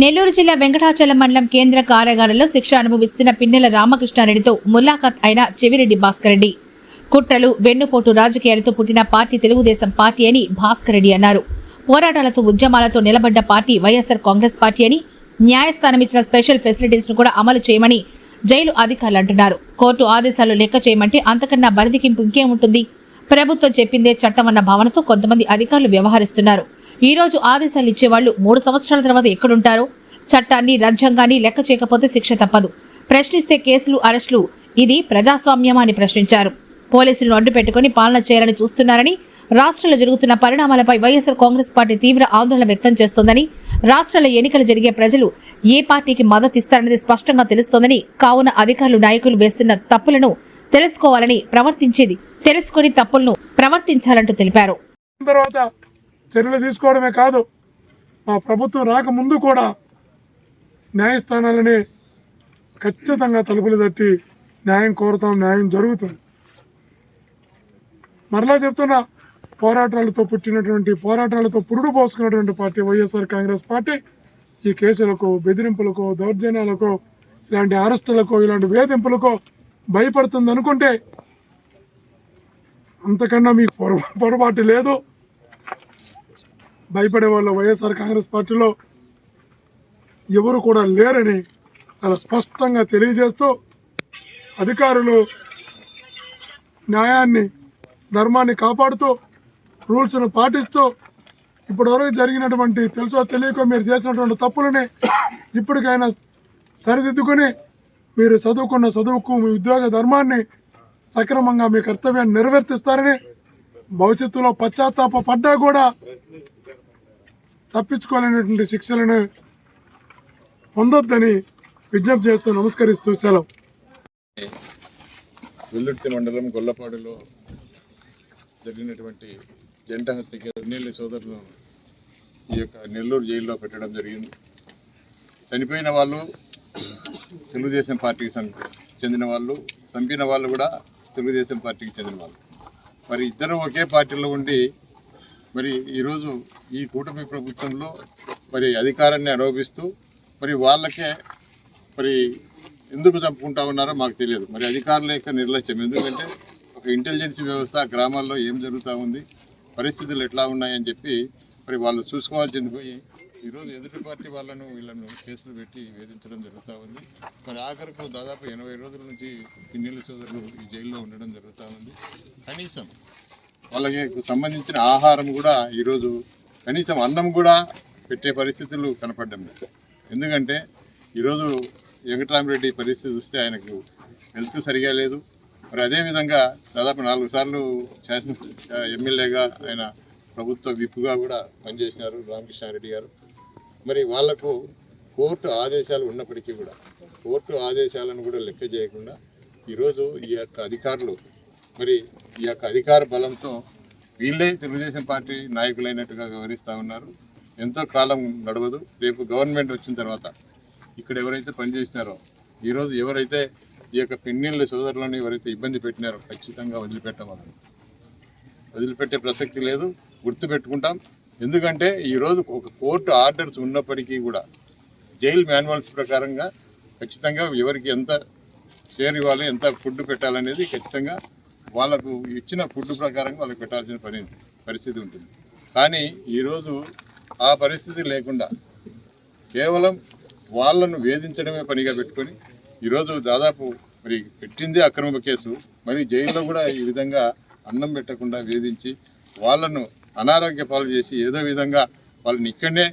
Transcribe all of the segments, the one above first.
నెల్లూరు జిల్లా వెంకటాచలం మండలం కేంద్ర కార్యాగారంలో శిక్ష అనుభవిస్తున్న పిన్నెల రామకృష్ణారెడ్డితో ములాఖాత్ అయిన చెవిరెడ్డి భాస్కర్ రెడ్డి. కుట్రలు వెన్నుపోటు రాజకీయాలతో పుట్టిన పార్టీ తెలుగుదేశం పార్టీ అని భాస్కర్ రెడ్డి అన్నారు. పోరాటాలతో ఉద్యమాలతో నిలబడ్డ పార్టీ వైఎస్ఆర్ కాంగ్రెస్ పార్టీ అని న్యాయస్థానం ఇచ్చిన స్పెషల్ ఫెసిలిటీస్ను కూడా అమలు చేయమని జైలు అధికారులు అంటున్నారు. కోర్టు ఆదేశాలు లెక్క చేయమంటే అంతకన్నా బరిదికింపు ఇంకేముంటుంది? ప్రభుత్వం చెప్పిందే చట్టం అన్న భావనతో కొంతమంది అధికారులు వ్యవహరిస్తున్నారు. ఈ రోజు ఆదేశాలు ఇచ్చేవాళ్ళు మూడు సంవత్సరాల తర్వాత ఎక్కడుంటారో? చట్టాన్ని రాజ్యాంగాన్ని లెక్క చేయకపోతే శిక్ష తప్పదు. ప్రశ్నిస్తే కేసులు అరెస్టులు. ఇది ప్రజాస్వామ్యమా అని ప్రశ్నించారు. పోలీసులను అడ్డు పెట్టుకుని పాలన చేయాలని చూస్తున్నారని రాష్ట్రంలో జరుగుతున్న పరిణామాలపై వైఎస్ఆర్ కాంగ్రెస్ పార్టీ తీవ్ర ఆందోళన వ్యక్తం చేస్తోందని రాష్ట్రంలో ఎన్నికలు జరిగే ప్రజలు ఏ పార్టీకి మద్దతు ఇస్తారనేది స్పష్టంగా తెలుస్తోందని కావున అధికారులు నాయకులు వేస్తున్న తప్పులను తెలుసుకోవాలని ప్రవర్తించేది తెలుసుకుని తప్పులను ప్రవర్తించాలంటూ తెలిపారు. తర్వాత చర్యలు తీసుకోవడమే కాదు మా ప్రభుత్వం రాకముందు కూడా న్యాయస్థానాలని ఖచ్చితంగా తలుపులు తట్టి న్యాయం కోరుతాం న్యాయం జరుగుతుంది. మరలా చెప్తున్నా పోరాటాలతో పుట్టినటువంటి పోరాటాలతో పురుడు పోసుకున్నటువంటి పార్టీ వైఎస్ఆర్ కాంగ్రెస్ పార్టీ ఈ కేసులకు బెదిరింపులకు దౌర్జన్యాలకు ఇలాంటి అరెస్టులకు ఇలాంటి వేధింపులకు భయపడుతుంది అనుకుంటే అంతకన్నా మీకు పొర పొరపాటు లేదు. భయపడే వాళ్ళు వైఎస్ఆర్ కాంగ్రెస్ పార్టీలో ఎవరు కూడా లేరని చాలా స్పష్టంగా తెలియజేస్తూ అధికారులు న్యాయాన్ని ధర్మాన్ని కాపాడుతూ రూల్స్ను పాటిస్తూ ఇప్పటివరకు జరిగినటువంటి తెలుసో తెలియకో మీరు చేసినటువంటి తప్పులని ఇప్పటికైనా సరిదిద్దుకుని మీరు చదువుకున్న చదువుకు మీ ఉద్యోగ ధర్మాన్ని సక్రమంగా మీ కర్తవ్యాన్ని నెరవేర్తిస్తారని భవిష్యత్తులో పశ్చాత్తాప పడ్డా కూడా తప్పించుకోలేనటువంటి శిక్షలను పొందొద్దని విజ్ఞప్తి చేస్తూ నమస్కరిస్తూ సెలవు. వెల్లుర్తి మండలం గొల్లపాడులో జరిగినటువంటి జంట హత్యకి నెల్లి సోదరులను ఈ యొక్క నెల్లూరు జైల్లో పెట్టడం జరిగింది. చనిపోయిన వాళ్ళు తెలుగుదేశం పార్టీకి సం- చెందిన వాళ్ళు చంపిన వాళ్ళు కూడా తెలుగుదేశం పార్టీకి చెందిన వాళ్ళు. మరి ఇద్దరు ఒకే పార్టీలో ఉండి మరి ఈరోజు ఈ కూటమి ప్రభుత్వంలో మరి అధికారాన్ని ఆరోపిస్తూ మరి వాళ్ళకే మరి ఎందుకు చంపుకుంటా ఉన్నారో మాకు తెలియదు. మరి అధికారుల యొక్క నిర్లక్ష్యం ఎందుకంటే ఒక ఇంటెలిజెన్స్ వ్యవస్థ గ్రామాల్లో ఏం జరుగుతూ ఉంది పరిస్థితులు ఎట్లా ఉన్నాయని చెప్పి మరి వాళ్ళు చూసుకోవాల్సింది పోయి ఈరోజు ఎదుటి పార్టీ వాళ్ళను వీళ్ళను కేసులు పెట్టి వేధించడం జరుగుతూ ఉంది. మరి ఆఖరకు దాదాపు ఎనభై రోజుల నుంచి పిన్నెల్లి సోదరులు ఈ జైల్లో ఉండడం జరుగుతూ ఉంది. కనీసం వాళ్ళకి సంబంధించిన ఆహారం కూడా ఈరోజు కనీసం అన్నం కూడా పెట్టే పరిస్థితులు కనపడ్డం ఎందుకంటే ఈరోజు వెంకటరామరెడ్డి పరిస్థితి చూస్తే ఆయనకు హెల్త్ సరిగా లేదు. మరి అదేవిధంగా దాదాపు నాలుగు సార్లు శాసన ఎమ్మెల్యేగా ఆయన ప్రభుత్వ విప్పుగా కూడా పనిచేసినారు రామకృష్ణారెడ్డి గారు. మరి వాళ్ళకు కోర్టు ఆదేశాలు ఉన్నప్పటికీ కూడా కోర్టు ఆదేశాలను కూడా లెక్క చేయకుండా ఈరోజు ఈ యొక్క అధికారులు మరి ఈ యొక్క అధికార బలంతో వీళ్ళే తెలుగుదేశం పార్టీ నాయకులైనట్టుగా వ్యవహరిస్తూ ఉన్నారు. ఎంతో కాలం నడవదు. రేపు గవర్నమెంట్ వచ్చిన తర్వాత ఇక్కడ ఎవరైతే పనిచేసినారో ఈరోజు ఎవరైతే ఈ యొక్క పెన్నీళ్ళ సోదరులను ఎవరైతే ఇబ్బంది పెట్టినారో ఖచ్చితంగా వదిలిపెట్టవాలని వదిలిపెట్టే ప్రసక్తి లేదు. గుర్తుపెట్టుకుంటాం. ఎందుకంటే ఈరోజు ఒక కోర్టు ఆర్డర్స్ ఉన్నప్పటికీ కూడా జైలు మాన్యువల్స్ ప్రకారంగా ఖచ్చితంగా ఎవరికి ఎంత షేర్ ఇవ్వాలి ఎంత ఫుడ్ పెట్టాలనేది ఖచ్చితంగా వాళ్ళకు ఇచ్చిన ఫుడ్ ప్రకారంగా వాళ్ళకి పెట్టాల్సిన పని పరిస్థితి ఉంటుంది. కానీ ఈరోజు ఆ పరిస్థితి లేకుండా కేవలం వాళ్ళను వేధించడమే పనిగా పెట్టుకొని ఈరోజు దాదాపు మరి పెట్టింది అక్రమ కేసు. మరి జైల్లో కూడా ఈ విధంగా అన్నం పెట్టకుండా వేధించి వాళ్ళను అనారోగ్య పాలు చేసి ఏదో విధంగా వాళ్ళని ఇక్కడనే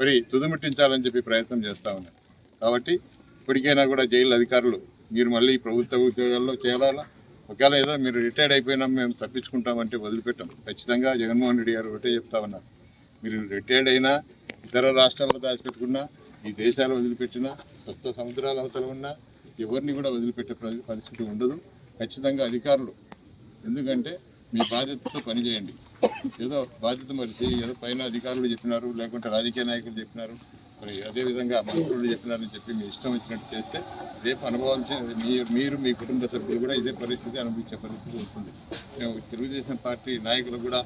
మరి తుదిముట్టించాలని చెప్పి ప్రయత్నం చేస్తూ ఉన్నారు. కాబట్టి ఇప్పటికైనా కూడా జైలు అధికారులు మీరు మళ్ళీ ప్రభుత్వ ఉద్యోగాల్లో చేరాలా? ఒకవేళ ఏదో మీరు రిటైర్డ్ అయిపోయినా మేము తప్పించుకుంటామంటే వదిలిపెట్టాం. ఖచ్చితంగా జగన్మోహన్ రెడ్డి గారు ఒకటే చెప్తా ఉన్నారు. మీరు రిటైర్డ్ అయినా ఇతర రాష్ట్రాల్లో దాచిపెట్టుకున్నా ఈ దేశాలు వదిలిపెట్టినా సప్త సముద్రాల అవతల ఉన్నా ఎవరిని కూడా వదిలిపెట్టే పరిస్థితి ఉండదు. ఖచ్చితంగా అధికారులు. ఎందుకంటే మీ బాధ్యతతో పనిచేయండి. ఏదో బాధ్యత మరిచి ఏదో పైన అధికారులు చెప్పినారు లేకుంటే రాజకీయ నాయకులు చెప్పినారు. మరి అదేవిధంగా మంత్రులు చెప్పినారని చెప్పి మీ ఇష్టం వచ్చినట్టు చేస్తే రేపు అనుభవించే మీరు మీరు మీ కుటుంబ సభ్యులు కూడా ఇదే పరిస్థితి అనుభవించే పరిస్థితి వస్తుంది. మేము తెలుగుదేశం పార్టీ నాయకులు కూడా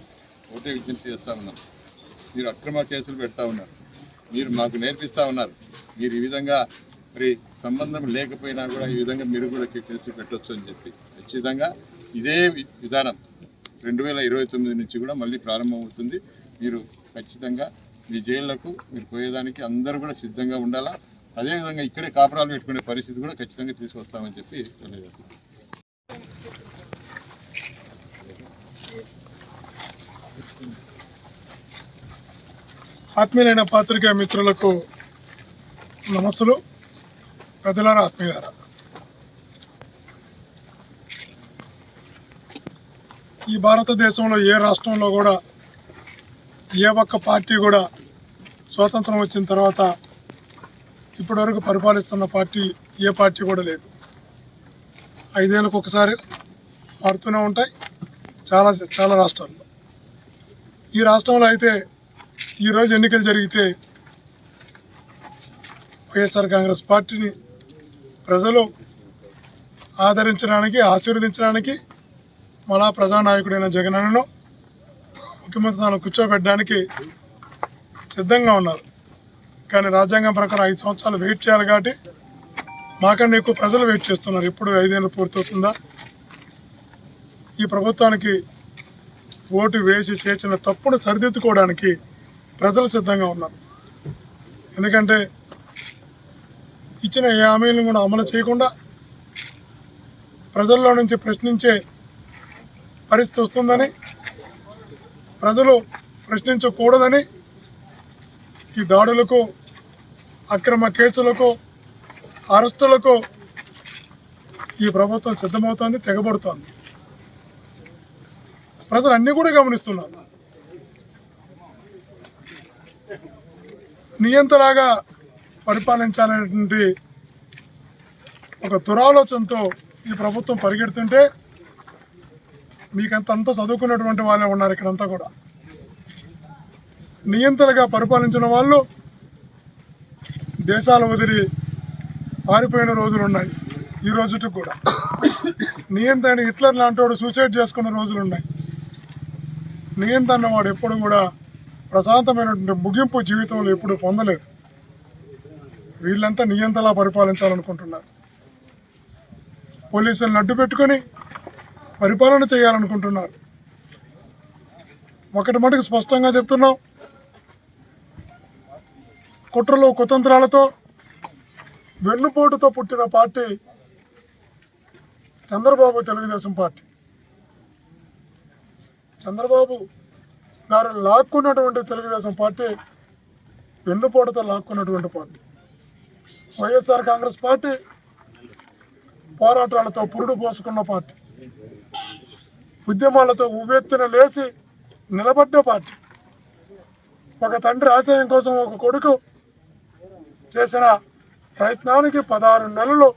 ఒకటే విజ్ఞప్తి చేస్తూ ఉన్నాం. మీరు అక్రమ కేసులు పెడతా ఉన్నారు. మీరు మాకు నేర్పిస్తూ ఉన్నారు. మీరు ఈ విధంగా మరి సంబంధం లేకపోయినా కూడా ఈ విధంగా మీరు కూడా కేసులు పెట్టవచ్చు అని చెప్పి ఖచ్చితంగా ఇదే వి- విధానం. రెండు వేల ఇరవై తొమ్మిది నుంచి కూడా మళ్ళీ ప్రారంభమవుతుంది. మీరు ఖచ్చితంగా మీ జైళ్ళకు మీరు పోయేదానికి అందరూ కూడా సిద్ధంగా ఉండాలా? అదేవిధంగా ఇక్కడే కాపురాలు పెట్టుకునే పరిస్థితి కూడా ఖచ్చితంగా తీసుకొస్తామని చెప్పి తెలియజేస్తున్నాను ఆత్మీయులైన పాత్రికేయ మిత్రులకు నమస్సులు. పెద్దలారా ఆత్మీయులారా ఈ భారతదేశంలో ఏ రాష్ట్రంలో కూడా ఏ ఒక్క పార్టీ కూడా స్వాతంత్రం వచ్చిన తర్వాత ఇప్పటివరకు పరిపాలిస్తున్న పార్టీ ఏ పార్టీ కూడా లేదు. ఐదేళ్ళకు ఒకసారి మారుతూనే ఉంటాయి. చాలా చాలా రాష్ట్రాల్లో. ఈ రాష్ట్రంలో అయితే ఈరోజు ఎన్నికలు జరిగితే వైఎస్ఆర్ కాంగ్రెస్ పార్టీని ప్రజలు ఆదరించడానికి ఆశీర్వదించడానికి మళ్ళా ప్రజానాయకుడైన జగనన్నను ముఖ్యమంత్రి తాను కూర్చోబెట్టడానికి సిద్ధంగా ఉన్నారు. కానీ రాజ్యాంగం ప్రకారం ఐదు సంవత్సరాలు వెయిట్ చేయాలి కాబట్టి మాకన్నా ఎక్కువ ప్రజలు వెయిట్ చేస్తున్నారు. ఎప్పుడు ఐదేళ్ళు పూర్తవుతుందా? ఈ ప్రభుత్వానికి ఓటు వేసి చేసిన తప్పును సరిదిద్దుకోవడానికి ప్రజలు సిద్ధంగా ఉన్నారు. ఎందుకంటే ఇచ్చిన ఏ హామీలను కూడా అమలు చేయకుండా ప్రజల్లో నుంచి ప్రశ్నించే పరిస్థితి వస్తుందని ప్రజలు ప్రశ్నించకూడదని ఈ దాడులకు అక్రమ కేసులకు అరెస్టులకు ఈ ప్రభుత్వం సిద్ధమవుతోంది తెగబడుతోంది. ప్రజలు అన్నీ కూడా గమనిస్తున్నారు. నియంతలాగా పరిపాలించాలనేటువంటి ఒక దురాలోచనతో ఈ ప్రభుత్వం పరిగెడుతుంటే మీకంత అంతా చదువుకున్నటువంటి వాళ్ళే ఉన్నారు ఇక్కడంతా కూడా. నియంతలుగా పరిపాలించిన వాళ్ళు దేశాలు వదిలి పారిపోయిన రోజులు ఉన్నాయి. ఈ రోజుకి కూడా. నియంత్రణ హిట్లర్ లాంటి వాడు సూసైడ్ చేసుకున్న రోజులు ఉన్నాయి. నియంత అన్నవాడు ఎప్పుడు కూడా ప్రశాంతమైనటువంటి ముగింపు జీవితంలో ఎప్పుడు పొందలేదు. వీళ్ళంతా నియంతలా పరిపాలించాలనుకుంటున్నారు. పోలీసులను అడ్డు పెట్టుకొని పరిపాలన చేయాలనుకుంటున్నారు. ఒకటి మటుకు స్పష్టంగా చెప్తున్నాం. కుట్రలు కుతంత్రాలతో వెన్నుపోటుతో పుట్టిన పార్టీ చంద్రబాబు తెలుగుదేశం పార్టీ. చంద్రబాబు గారు లాక్కున్నటువంటి తెలుగుదేశం పార్టీ వెన్నుపోటుతో లాక్కున్నటువంటి పార్టీ. వైఎస్ఆర్ కాంగ్రెస్ పార్టీ పోరాటాలతో పురుడు పోసుకున్న పార్టీ. ఉద్యమాలతో ఉవ్వెత్తున లేచి నిలబడ్డ పార్టీ. ఒక తండ్రి ఆశయం కోసం ఒక కొడుకు చేసిన ప్రయత్నానికి పదహారు నెలలు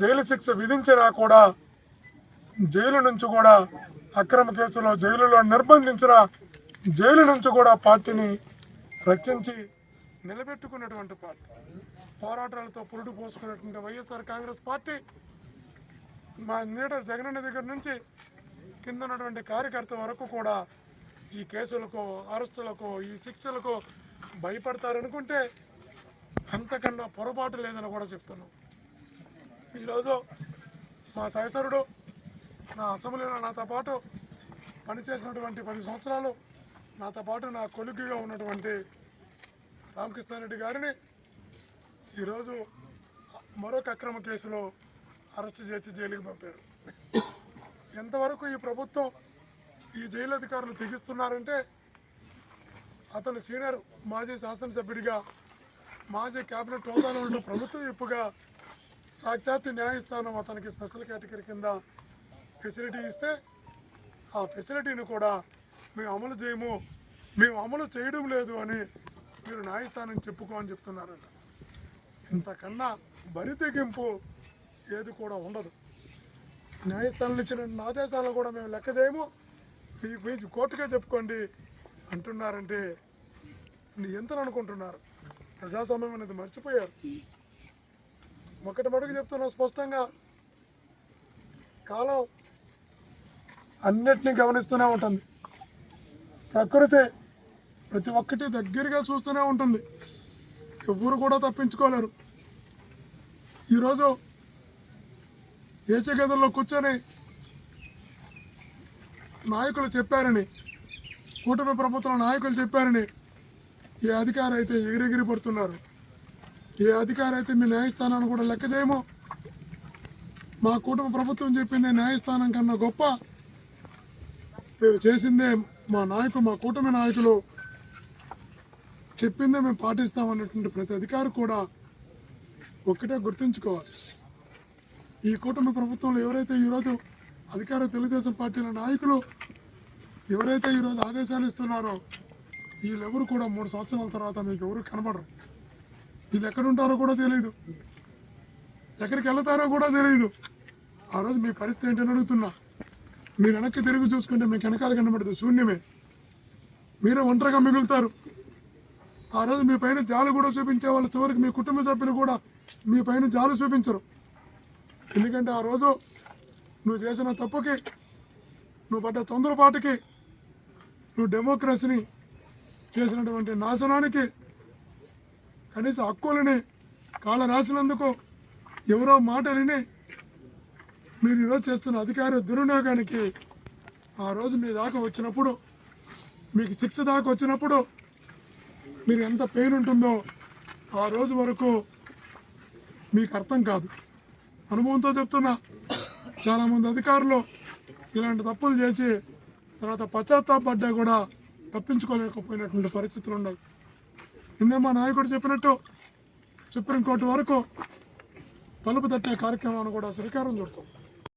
జైలు శిక్ష విధించినా కూడా జైలు నుంచి కూడా అక్రమ కేసులో జైలులో నిర్బంధించిన జైలు నుంచి కూడా పార్టీని రక్షించి నిలబెట్టుకున్నటువంటి పార్టీ. పోరాటాలతో పురుడు పోసుకున్నటువంటి వైఎస్ఆర్ కాంగ్రెస్ పార్టీ మా లీడర్ జగనన్న దగ్గర నుంచి కింద ఉన్నటువంటి కార్యకర్త వరకు కూడా ఈ కేసులకు అరెస్టులకు ఈ శిక్షలకు భయపడతారనుకుంటే అంతకన్నా పొరపాటు లేదని కూడా చెప్తున్నాం. ఈరోజు మా సహచరుడు నా అసెంబ్లీలో నాతో పాటు పనిచేసినటువంటి పది సంవత్సరాలు నాతో పాటు నా కొలుగుగా ఉన్నటువంటి రామకృష్ణారెడ్డి గారిని ఈరోజు మరొక అక్రమ కేసులో అరెస్ట్ చేసి జైలుకి పంపారు. ఎంతవరకు ఈ ప్రభుత్వం ఈ జైలు అధికారులు తెగిస్తున్నారంటే అతను సీనియర్ మాజీ శాసనసభ్యుడిగా మాజీ కేబినెట్ హోదాలో ఉంటూ ప్రభుత్వం ఇప్పుగా సాక్షాత్ న్యాయస్థానం అతనికి స్పెషల్ కేటగిరీ కింద ఫెసిలిటీ ఇస్తే ఆ ఫెసిలిటీని కూడా మేము అమలు చేయము మేము అమలు చేయడం లేదు అని మీరు న్యాయస్థానం చెప్పుకో అని చెప్తున్నారంట. ఇంతకన్నా బరి తెగింపు ఏది కూడా ఉండదు. న్యాయస్థానాలు ఇచ్చిన ఆదేశాలను కూడా మేము లెక్క చేయము. మీ గురించి కోర్టుగా చెప్పుకోండి అంటున్నారంటే ఎంత అనుకుంటున్నారు? ప్రజాస్వామ్యం అనేది మర్చిపోయారు. ఒకటి మటుకు చెప్తున్నాం స్పష్టంగా కాలం అన్నిటినీ గమనిస్తూనే ఉంటుంది. ప్రకృతి ప్రతి ఒక్కటి దగ్గరగా చూస్తూనే ఉంటుంది. ఎవరు కూడా తప్పించుకోలేరు. ఈరోజు ఏసీ గదుల్లో కూర్చొని నాయకులు చెప్పారని కూటమి ప్రభుత్వం నాయకులు చెప్పారని ఏ అధికారి అయితే ఎగిరెగిరి పడుతున్నారు ఏ అధికారి అయితే మీ న్యాయస్థానాన్ని కూడా లెక్క చేయము. మా కుటుంబ ప్రభుత్వం చెప్పింది న్యాయస్థానం కన్నా గొప్ప. మేము చేసిందే మా నాయకులు మా కూటమి నాయకులు చెప్పిందే మేము పాటిస్తామన్నటువంటి ప్రతి అధికారి కూడా ఒక్కటే గుర్తుంచుకోవాలి. ఈ కూటమి ప్రభుత్వంలో ఎవరైతే ఈరోజు అధికార తెలుగుదేశం పార్టీల నాయకులు ఎవరైతే ఈరోజు ఆదేశాలు ఇస్తున్నారో వీళ్ళెవరు కూడా మూడు సంవత్సరాల తర్వాత మీకు ఎవరు కనబడరు. వీళ్ళు ఎక్కడుంటారో కూడా తెలియదు ఎక్కడికి వెళ్తారో కూడా తెలియదు ఆ రోజు మీ పరిస్థితి ఏంటని అడుగుతున్నా. మీరు వెనక్కి తిరిగి చూసుకుంటే మీకు వెనకాల కనబడదు శూన్యమే. మీరే ఒంటరిగా మిగులుతారు. ఆ రోజు మీ పైన జాలు కూడా చూపించే వాళ్ళు చివరికి మీ కుటుంబ సభ్యులు కూడా మీ పైన జాలు చూపించరు. ఎందుకంటే ఆ రోజు నువ్వు చేసిన తప్పుకి నువ్వు పడ్డ తొందరపాటుకి నువ్వు డెమోక్రసీని చేసినటువంటి నాశనానికి కనీస హక్కులని కాళ్ళ రాసినందుకు ఎవరో మాట విని మీరు ఈరోజు చేస్తున్న అధికార దుర్వినియోగానికి ఆ రోజు మీ దాకా వచ్చినప్పుడు మీకు శిక్ష దాకా వచ్చినప్పుడు మీరు ఎంత పెయిన్ ఉంటుందో ఆ రోజు వరకు మీకు అర్థం కాదు. అనుభవంతో చెప్తున్నా. చాలామంది అధికారులు ఇలాంటి తప్పులు చేసి తర్వాత పశ్చాత్తాపడ్డా కూడా తప్పించుకోలేకపోయినటువంటి పరిస్థితులు ఉన్నాయి. నిన్నే మా నాయకుడు చెప్పినట్టు సుప్రీంకోర్టు వరకు తలుపు తట్టే కార్యక్రమాన్ని కూడా శ్రీకారం చుడతాం.